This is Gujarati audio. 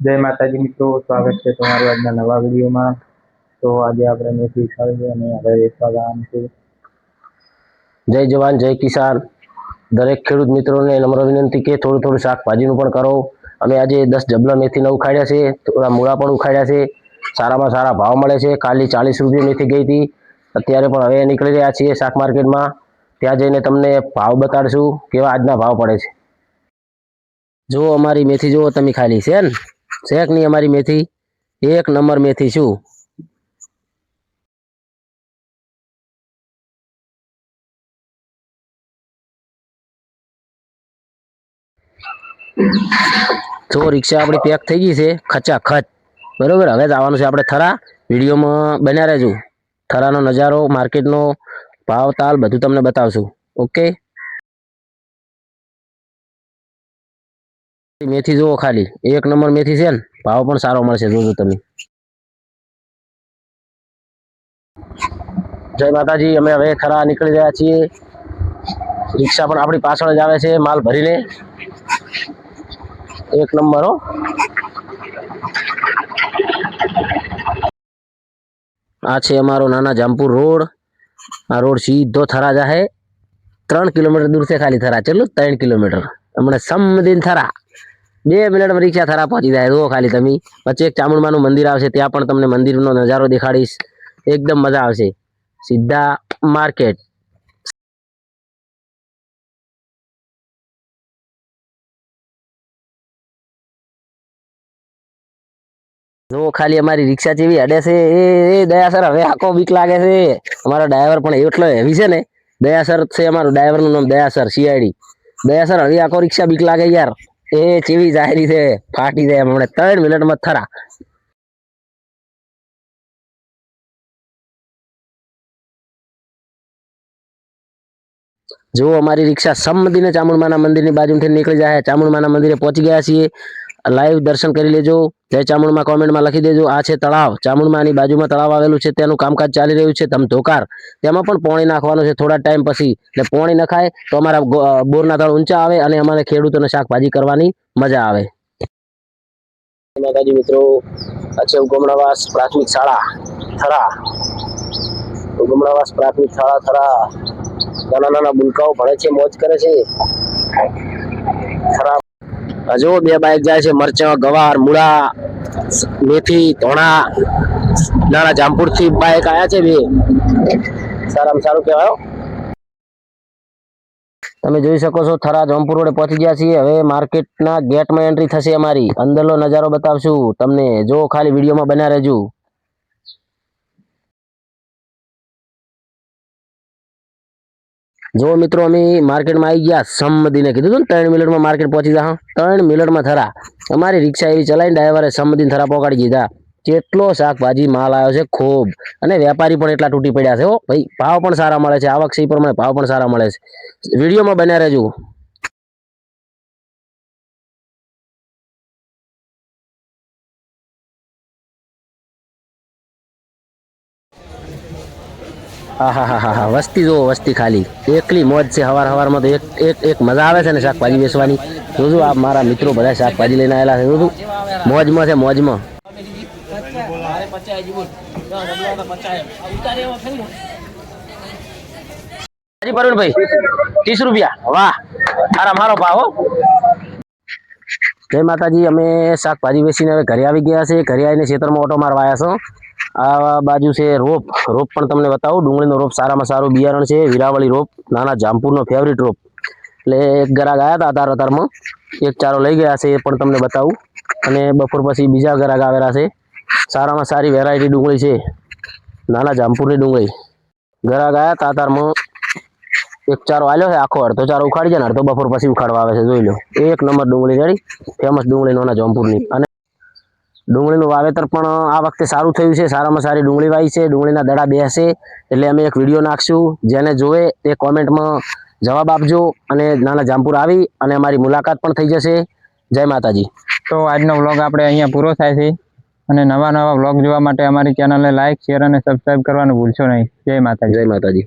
જય માતાજી મિત્રો, સ્વાગત છે તમારું આજના નવા વિડીયોમાં. તો આજે આપણે મેથી છે અને હવે વેચવા જવાનું છે જય જવાન, જય કિસાન. દરેક ખેડૂત મિત્રોને નમ્ર વિનંતી કે થોડું થોડું શાકભાજીનું પણ કરો. અમે આજે દસ જબલા મેથીના ઉખાડ્યા છે, થોડા મૂળા પણ ઉખાડ્યા છે. સારામાં સારા ભાવ મળે છે. કાલની ચાલીસ રૂપિયા મેથી ગઈ હતી. અત્યારે પણ હવે નીકળી રહ્યા છીએ શાક માર્કેટમાં. ત્યાં જઈને તમને ભાવ બતાડશું, કેવા આજના ભાવ પડે છે. જુઓ અમારી મેથી, જુઓ તમે ખાલી છે ને. છે કે નહીં અમારી મેથી. એક નંબર મેથી શું જો રિક્ષા આપણી પેક થઈ ગઈ છે ખચા ખચ બરોબર? હવે જવાનું છે આપણે થરા. વિડીયોમાં બન્યા રહેજો. થરાનો નજારો, માર્કેટનો ભાવ તાલ બધું તમને બતાવશું. ઓકે? મેથી જુઓ ખાલી. એક નંબર મેથી છે ને, ભાવ પણ સારો મળશે જોજો તમે. જય માતાજી, અમે હવે થરા નીકળી રહ્યા છીએ. રિક્ષા પણ આપણી પાછળ જ આવે છે, માલ ભરીને. એક નંબર હો. આ છે અમારો નાના જામપુર રોડ. આ રોડ સીધો થરા જાહે. ત્રણ કિલોમીટર દૂર છે ખાલી થરા. ચલો ત્રણ કિલોમીટર. હમણાં સમદીન થરા. બે મિનિટમાં રિક્ષા થરા પહોંચી જાય, જુઓ ખાલી તમે. વચ્ચે એક ચામુંડમાનું મંદિર આવશે, ત્યાં પણ તમને મંદિરનો નજારો દેખાડીશ. એકદમ મજા આવશે. સીધા માર્કેટ. જો ખાલી અમારી રિક્ષા જેવી અડે છે. એ દયા સર હવે આખો બીક લાગે છે. અમારો ડ્રાઈવર પણ એટલો હેવી છે ને. દયા સર છે અમારું ડ્રાઈવરનું નામ દયા સર સીઆઈડી દયા સર હવે આખો રિક્ષા બીક લાગે યાર. એ ચીવી જાહેરી છે, ફાટી જાય હમણાં ત્રણ મિનિટમાં થરા. જો અમારી રિક્ષા સમદીને ચામુંડમાના મંદિરની બાજુથી નીકળી જાય. ચામુંડમાના મંદિરે પહોંચી ગયા છીએ. લાઈવ દર્શન કરી લેજો. જય ચામુંડમાં કોમેન્ટમાં લખી દેજો. આ છે તળાવ. ચામુંડમાની બાજુમાં તળાવ આવેલું છે. તેનું કામકાજ ચાલી રહ્યું છે. ધમધોકાર તેમાં પણ પોણી નાખવાનું છે થોડા ટાઈમ પછી. એટલે પોણી નખાય તો અમારા બોરના તળ ઊંચા આવે અને અમારે ખેડૂતોને શાકભાજી કરવાની મજા આવે. માતાજી મિત્રો, આ છે ઉગમણાવાસ પ્રાથમિક શાળા, થરા. ઉગમણાવાસ પ્રાથમિક શાળા, થરા. નાના નાના બુલકાઓ ભણે છે, મોજ કરે છે. જુઓ, બે બાઈક જાય છે, મરચાં, ગવાર, મૂળા, મેથી, ધોણા, નાના જામપુરથી બાઈક આયા છે બે. સારામાં સારું કહેવાય. તમે જોઈ શકો છો, થરા જોમપુર રોડે પહોંચી ગયા છીએ. હવે માર્કેટના ગેટમાં એન્ટ્રી થશે અમારી. અંદરનો નજારો બતાવશું તમને. જો ખાલી વિડીયોમાં બન્યા રહેજો. જો મિત્રો, અમે માર્કેટમાં આવી ગયા સંમદીને કીધું હતું ને, ત્રણ મિનિટમાં માર્કેટ પહોંચી જા ત્રણ મિનિટમાં થરા. અમારી રિક્ષા એવી ચલાવીને ડ્રાઈવરે સંમદીને થરા પહોંચાડી દીધા. કેટલો શાકભાજી માલ આવ્યો છે, ખૂબ. અને વેપારી પણ એટલા તૂટી પડ્યા છે, હો. ભાઈ, ભાવ પણ સારા મળે છે. આવક છે પ્રમાણે ભાવ પણ સારા મળે છે. વિડીયોમાં બન્યા રહેજો. આહાહાહા. વસ્તી જુઓ, વસ્તી ખાલી. એકલી મોજ છે, હવાર હવારમાં તો એક એક એક મજા આવે છે ને શાકભાજી વેચવાની. જોજો આ મારા મિત્રો બધા શાકભાજી લઈને આવેલા છે, જોજો. મોજમાં છે, મોજમાં. ત્રીસ રૂપિયા. વાહ મારો હો. જય માતાજી, અમે શાકભાજી હવે ઘરે આવી ગયા છે ઘરે આવીને ખેતરમાં ઓટો મારવા આવ્યા છો. આ બાજુ છે રોપ. રોપ પણ તમને બતાવું. ડુંગળીનો રોપ સારામાં સારું બિયારણ છે. વિરાવળી રોપ. નાના જામપુરનો ફેવરિટ રોપ. એટલે એક ગરાગ આવ્યા હતા અતાર અતારમાં. એક ચારો લઈ ગયા છે એ પણ તમને બતાવું. અને બપોર પછી બીજા ગરાગ આવેલા છે. સારામાં સારી વેરાયટી ડુંગળી છે. નાના જામપુરની ડુંગળી. ગરાગ આવ્યા હતા અતારમાં. એક ચારો આવ્યો છે, આખો અડધો ચારો ઉખાડી જાય ને અડધો બપોર પછી ઉખાડવા આવે છે, જોઈ લો. એક નંબર ડુંગળી રેડી. ફેમસ ડુંગળી નાના જામપુરની. અને ડુંગળીનું વાવેતર પણ આ વખતે સારું થયું છે. સારામાં સારી ડુંગળી વાવી છે. ડુંગળીના દડા બેસે. એટલે અમે એક વીડિયો નાખશું. જેને જોવે તે કોમેન્ટમાં જવાબ આપજો અને નાના જામપુર આવી અને અમારી મુલાકાત પણ થઈ જશે. જય માતાજી. તો આજનો વ્લોગ આપણે અહીંયા પૂરો થાય છે. અને નવા નવા વ્લોગ જોવા માટે અમારી ચેનલને લાઇક શેર અને સબસ્ક્રાઈબ કરવાનું ભૂલશો નહીં. જય માતાજી. જય માતાજી.